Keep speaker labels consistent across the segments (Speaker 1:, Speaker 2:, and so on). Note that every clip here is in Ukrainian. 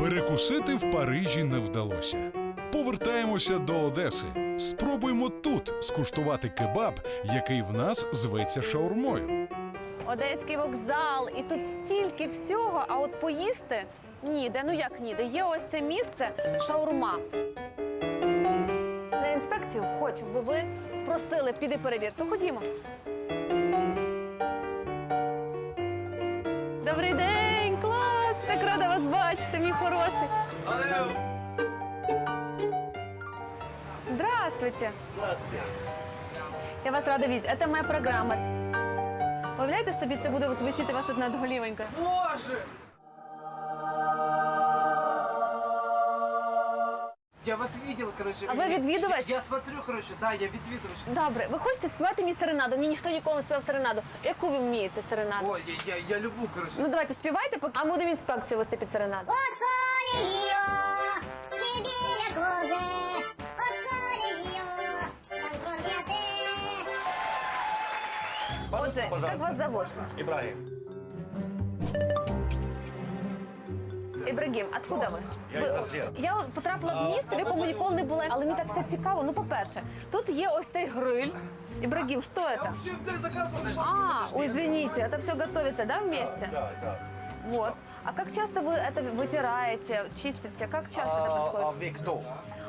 Speaker 1: Перекусити в Парижі не вдалося. Повертаємося до Одеси. Спробуємо тут скуштувати кебаб, який в нас зветься шаурмою.
Speaker 2: Одеський вокзал, і тут стільки всього, а от поїсти ніде. Ну як ніде? Є ось це місце шаурма. На інспекцію хочу, бо ви просили, піди перевір. То ходімо. Добрий день, мій хороший. Здравствуйте. Я вас рада видеть. Это моя програма. Уявляєте собі, це буде от висіти у вас тут над голівонькою.
Speaker 3: Боже! Я вас видел, короче.
Speaker 2: А ви відвідувач?
Speaker 3: Я смотрю, короче, да, я відвідувач.
Speaker 2: Добре, ви хочете співати мені серенаду? Мені ніхто ніколи не співав серенаду. Яку ви вмієте серенаду?
Speaker 3: О, я, я, я люблю, короче.
Speaker 2: Ну давайте співайте, поки- а ми будемо інспекцію вести під серенаду.
Speaker 4: О
Speaker 2: Отже, як вас зовут?
Speaker 5: Ибрагим.
Speaker 2: Ібрагім, откуда ви?
Speaker 5: Я
Speaker 2: ви
Speaker 5: із Алжира.
Speaker 2: я от потрапила в місце, в якому ніколи не була, але мені так все цікаво. Ну, по-перше, тут є ось цей гриль. Ібрагім, що це?
Speaker 3: Вообще, блин, заказывал.
Speaker 2: А, ой, извините, это все готовится, да, вместе?
Speaker 5: Да, да.
Speaker 2: Вот. А как часто вы это вытираете, чистите? Как часто это
Speaker 5: А, а
Speaker 2: происходит?
Speaker 5: вы кто?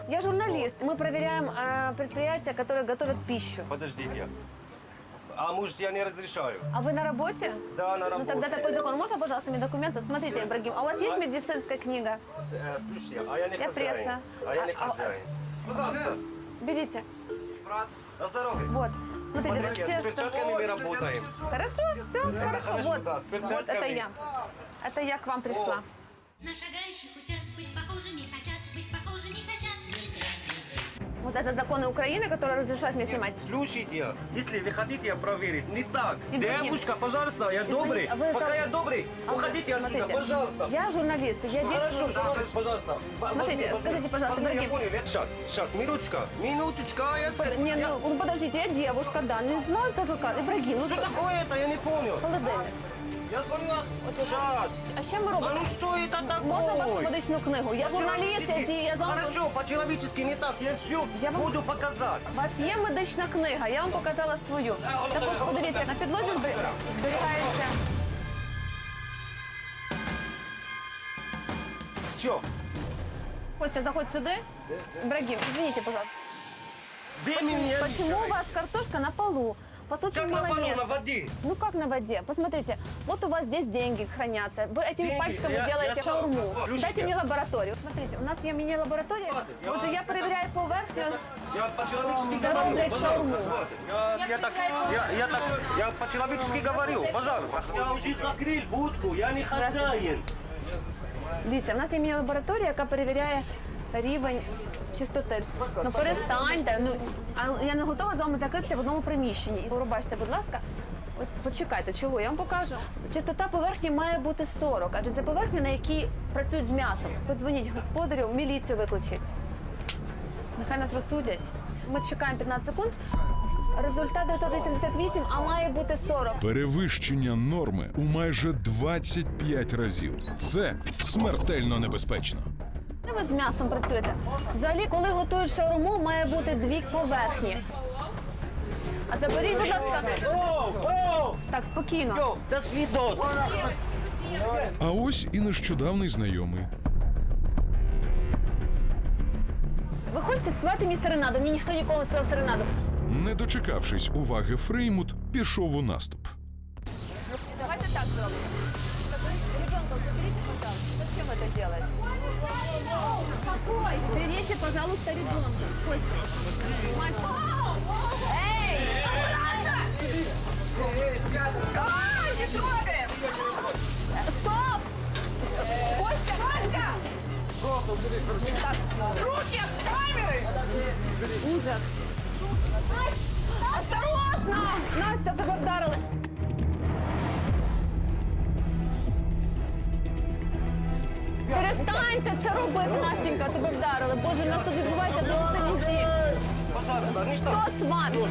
Speaker 2: Я журналист. Мы проверяем э, предприятия, которые готовят пищу.
Speaker 5: Подождите. А может я не разрешаю?
Speaker 2: А вы на работе?
Speaker 5: Да, на
Speaker 2: Ну
Speaker 5: работе.
Speaker 2: тогда такой закон. Можно, пожалуйста, мне документы? Смотрите, Ибрагим, а у вас есть медицинская книга?
Speaker 5: Э, Слушай, а я не
Speaker 2: Я
Speaker 5: хозяин.
Speaker 2: пресса.
Speaker 5: А я не
Speaker 2: А- а-
Speaker 5: хозяин. Пожалуйста,
Speaker 2: Берите.
Speaker 3: Брат,
Speaker 5: на здоровье.
Speaker 2: Вот. Смотрите,
Speaker 5: Смотрите,
Speaker 2: все,
Speaker 5: с
Speaker 2: что...
Speaker 5: перчатками мы работаем.
Speaker 2: Хорошо, все, хорошо.
Speaker 5: хорошо,
Speaker 2: Вот,
Speaker 5: да, с
Speaker 2: вот
Speaker 5: перчатками.
Speaker 2: это я. Это я к вам пришла.
Speaker 6: На шагающих хотят быть
Speaker 2: Вот это законы Украины, которые разрешают мне снимать.
Speaker 5: Слушайте, если вы хотите проверить, не так.
Speaker 2: Ибрагим.
Speaker 5: Девушка, пожалуйста, я добрый.
Speaker 2: а вы
Speaker 5: Пока
Speaker 2: за-
Speaker 5: я добрый,
Speaker 2: А вы-
Speaker 5: уходите отсюда,
Speaker 2: смотрите,
Speaker 5: пожалуйста.
Speaker 2: Я журналист, я
Speaker 5: Хорошо,
Speaker 2: действую...
Speaker 5: журналист, пожалуйста. Возьми,
Speaker 2: Смотрите,
Speaker 5: возьми.
Speaker 2: скажите, пожалуйста,
Speaker 5: Возьми, я
Speaker 2: дорогие-
Speaker 5: понял. Я- Сейчас, сейчас, минуточка, минуточка. Я... ск-
Speaker 2: Не,
Speaker 5: я-
Speaker 2: ну, ну, подождите, я девушка, да, не знаю, что адвокат. Ибрагим, ну
Speaker 5: Что
Speaker 2: что?
Speaker 5: такое это? Я не понял.
Speaker 2: Холодильник.
Speaker 5: Я звоню. Сейчас.
Speaker 2: А що ми
Speaker 5: А
Speaker 2: робимо?
Speaker 5: ну что это?
Speaker 2: Можна вашу медичну книгу? Я журналіст, я дію, я з вами.
Speaker 5: Хорошо, по-человечески не так. Я все
Speaker 2: Я вам-
Speaker 5: буду показать.
Speaker 2: У вас є медична книга, я вам показала свою. Також подивіться, на підлозі збері- зберігається.
Speaker 5: Все.
Speaker 2: Костя, заходь сюди. Ибрагим, извините, пожалуйста.
Speaker 5: Вы
Speaker 2: Почему у вас картошка на полу? У вас очень
Speaker 5: Как на
Speaker 2: мало
Speaker 5: полу, на
Speaker 2: места.
Speaker 5: воде?
Speaker 2: Ну как на воде? Посмотрите, вот у вас здесь деньги хранятся. Вы этими
Speaker 5: Деньги?
Speaker 2: пачками
Speaker 5: Я-
Speaker 2: делаете
Speaker 5: я
Speaker 2: шаурму.
Speaker 5: согласен. Ключики.
Speaker 2: Дайте мне лабораторию. Смотрите, у нас є міні-лабораторія.
Speaker 5: Я-
Speaker 2: Отже, я перевіряю поверхню.
Speaker 5: Я по-человечески
Speaker 2: Да
Speaker 5: говорю.
Speaker 2: роблять
Speaker 5: пожалуйста,
Speaker 2: шаурму.
Speaker 5: хватит. Я,
Speaker 2: Я
Speaker 5: я так,
Speaker 2: предлагаю-
Speaker 5: я, я так, я по-человечески говорю, пожалуйста. Я уже закрыл будку, я не хозяин.
Speaker 2: Дивіться, в нас є міні-лабораторія, яка перевіряє рівень чистоти. Ну перестаньте. Ну а я не готова з вами закритися в одному приміщенні. І пробачте, будь ласка. От почекайте, чого я вам покажу. Чистота поверхні має бути 40, адже це поверхня, на якій працюють з м'ясом. Подзвоніть господарю, міліцію викличіть. Нехай нас розсудять. Ми чекаємо 15 секунд. Результат 988, а має бути 40.
Speaker 1: Перевищення норми у майже 25 разів. Це смертельно небезпечно.
Speaker 2: Ви з м'ясом працюєте? Взагалі, коли готують шаурму, має бути дві поверхні. А заберіть, будь ласка, так, спокійно.
Speaker 1: А ось і нещодавний знайомий.
Speaker 2: Ви хочете співати мені серенаду? Мені ніхто ніколи не співав серенаду.
Speaker 1: Не дочекавшись уваги Фреймут, пішов у наступ.
Speaker 2: Давайте так зробимо. Ребенка, заберите, пожалуйста. Зачем это делаете? Берите, пожалуйста, ребенка. Костя. Мальчик. Перестаньте це робити, Настенька, тебе вдарили. Боже, в нас тут відбувається дуже дії.
Speaker 5: Пожалуйста?
Speaker 2: Хто з вами?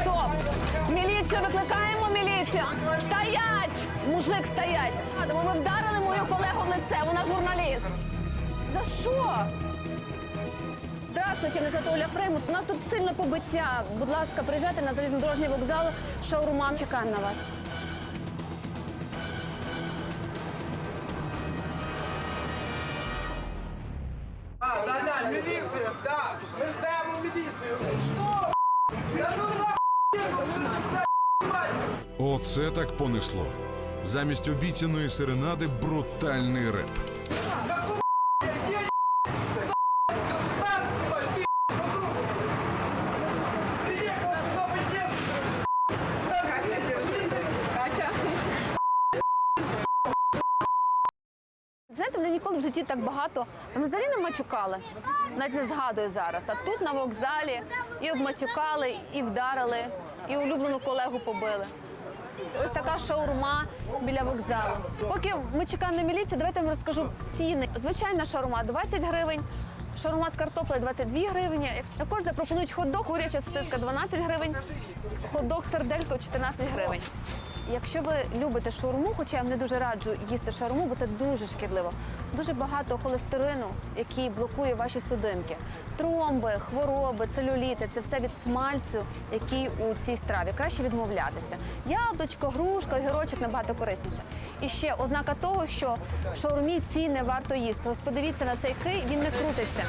Speaker 2: Стоп! Міліцію викликаємо міліцію! Стоять! Мужик стоять. Ви вдарили мою колегу в лице, вона журналіст. За що? Здравствуйте, мене звати Оля Фреймут. У нас тут сильно побиття. Будь ласка, приїжджайте на залізнодорожній вокзал. Шаурман. Чекаємо на вас.
Speaker 1: Оце так понесло. Замість обіцяної серенади брутальний реп.
Speaker 2: Знаєте, мене ніколи в житті так багато. Мене взагалі не матюкали. Навіть не згадую зараз. А тут на вокзалі і обматюкали, і вдарили, і улюблену колегу побили. Ось така шаурма біля вокзалу. Поки ми чекаємо на міліцію, давайте я вам розкажу ціни. Звичайна шаурма 20 гривень. Шаурма з картоплею 22 гривні. Також запропонують хот-дог, куряча сосиска 12 гривень, хот-дог серделько 14 гривень. Якщо ви любите шаурму, хоча я вам не дуже раджу їсти шаурму, бо це дуже шкідливо. Дуже багато холестерину, який блокує ваші судинки. Тромби, хвороби, целюліти це все від смальцю, який у цій страві. Краще відмовлятися. Яблучко, грушка, огірочок набагато корисніше. І ще ознака того, що в шаурмі ці не варто їсти. Ось подивіться на цей кий, він не крутиться.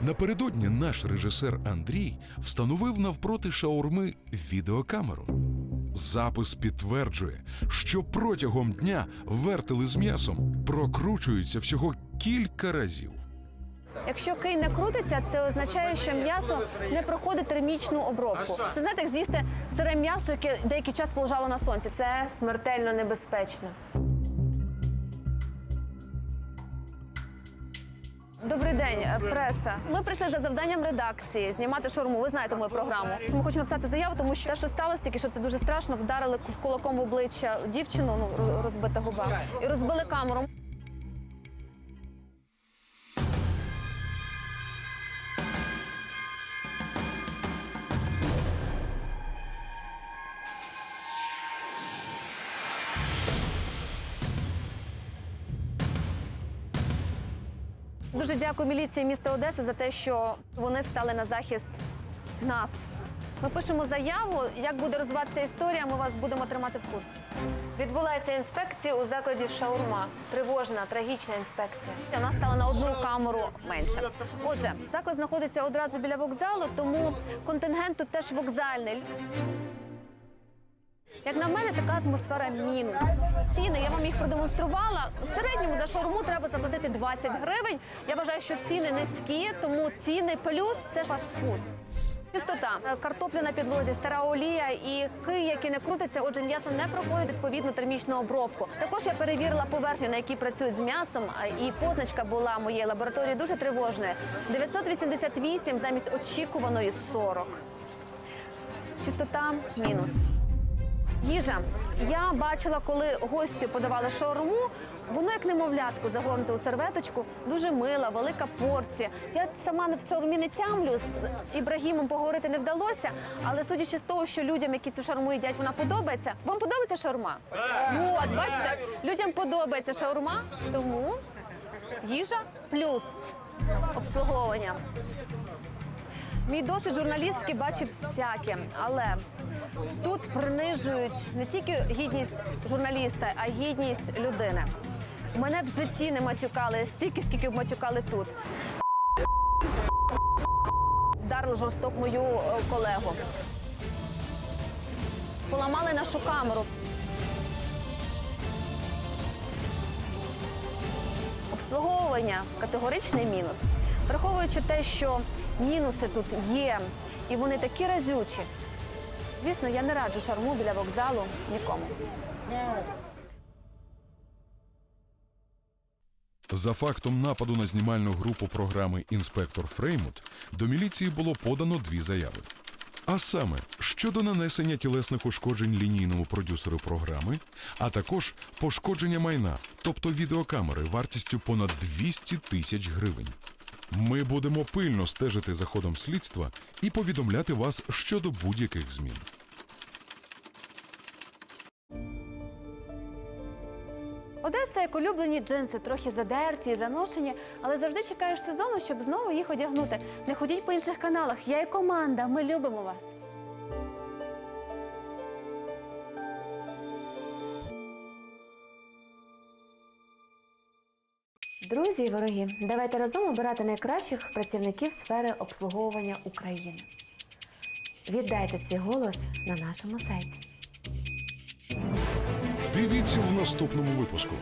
Speaker 1: Напередодні наш режисер Андрій встановив навпроти шаурми відеокамеру. Запис підтверджує, що протягом дня вертели з м'ясом прокручуються всього кілька разів.
Speaker 2: Якщо кий не крутиться, це означає, що м'ясо не проходить термічну обробку. Це знаєте, як з'їсти сире м'ясо, яке деякий час полежало на сонці. Це смертельно небезпечно. Добрий день, е, преса. Ми прийшли за завданням редакції знімати шурму. Ви знаєте мою програму. Ми хочемо написати заяву, тому що те, що сталося, тільки що це дуже страшно. Вдарили кулаком в обличчя дівчину, ну роз- розбита губа, і розбили камеру. Дуже дякую міліції міста Одеси за те, що вони встали на захист нас. Ми пишемо заяву. Як буде розвиватися історія, ми вас будемо тримати в курсі. Відбулася інспекція у закладі Шаурма. Тривожна, трагічна інспекція. Вона стала на одну камеру менше. Отже, заклад знаходиться одразу біля вокзалу, тому контингент тут теж вокзальний. Як на мене, така атмосфера мінус. Ціни я вам їх продемонструвала. В середньому за шаурму треба заплатити 20 гривень. Я вважаю, що ціни низькі, тому ціни плюс це фастфуд. Чистота, картопля на підлозі, стара олія і кий, які не крутиться, отже, м'ясо не проходить відповідну термічну обробку. Також я перевірила поверхню, на якій працюють з м'ясом, і позначка була моєї лабораторії дуже тривожною. 988 замість очікуваної 40. Чистота мінус. Їжа. Я бачила, коли гості подавали шаурму, воно як немовлятку загорнуте у серветочку, дуже мила, велика порція. Я сама в шаурмі не тямлю, з Ібрагімом поговорити не вдалося, але судячи з того, що людям, які цю шаурму їдять, вона подобається. Вам подобається шаурма? От, бачите, людям подобається шаурма, тому їжа плюс обслуговування. Мій досвід журналістки бачив всяке, але тут принижують не тільки гідність журналіста, а гідність людини. Мене в житті не матюкали стільки, скільки б матюкали тут. Вдарили жорстоко мою е, колегу. Поламали нашу камеру. Обслуговування категоричний мінус. Враховуючи те, що мінуси тут є, і вони такі разючі. Звісно, я не раджу шарму біля вокзалу нікому.
Speaker 1: За фактом нападу на знімальну групу програми Інспектор Фреймут до міліції було подано дві заяви. А саме щодо нанесення тілесних ушкоджень лінійному продюсеру програми, а також пошкодження майна, тобто відеокамери вартістю понад 200 тисяч гривень. Ми будемо пильно стежити за ходом слідства і повідомляти вас щодо будь-яких змін.
Speaker 2: Одеса як улюблені джинси, трохи задерті і заношені, але завжди чекаєш сезону, щоб знову їх одягнути. Не ходіть по інших каналах. Я і команда. Ми любимо вас. Друзі і вороги, давайте разом обирати найкращих працівників сфери обслуговування України. Віддайте свій голос на нашому сайті.
Speaker 1: Дивіться в наступному випуску.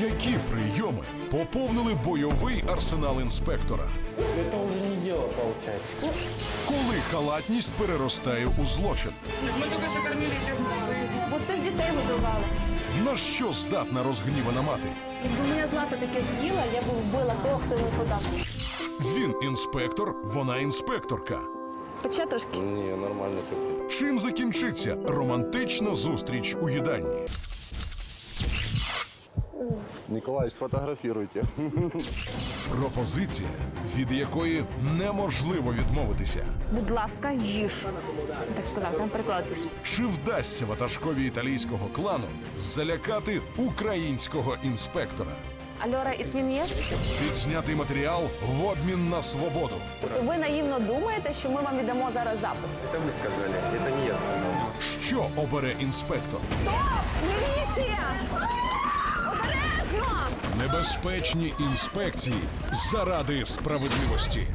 Speaker 1: Які прийоми поповнили бойовий арсенал інспектора?
Speaker 5: Это уже не дело получается.
Speaker 1: Коли халатність переростає у злочин?
Speaker 2: Бо цих дітей годували.
Speaker 1: На що здатна розгнівана мати?
Speaker 2: Якби моя злата таке з'їла, я б вбила того, хто йому подав.
Speaker 1: Він інспектор, вона інспекторка.
Speaker 2: Пече трошки.
Speaker 5: Ні, нормально.
Speaker 1: Чим закінчиться романтична зустріч у їдальні?
Speaker 7: Николай, сфотографируйте.
Speaker 1: Пропозиція, від якої неможливо відмовитися.
Speaker 2: Будь ласка, їж. Так сказав, там перекладиш.
Speaker 1: Чи вдасться ватажкові італійського клану залякати українського інспектора?
Speaker 2: Альора, іцмін є?
Speaker 1: Підзнятий матеріал в обмін на свободу.
Speaker 2: Ви наївно думаєте, що ми вам віддамо зараз запис.
Speaker 5: Это вы сказали, это не я сказал.
Speaker 1: Що обере інспектор?
Speaker 2: Стоп! Міліція!
Speaker 1: Небезпечні інспекції заради справедливості.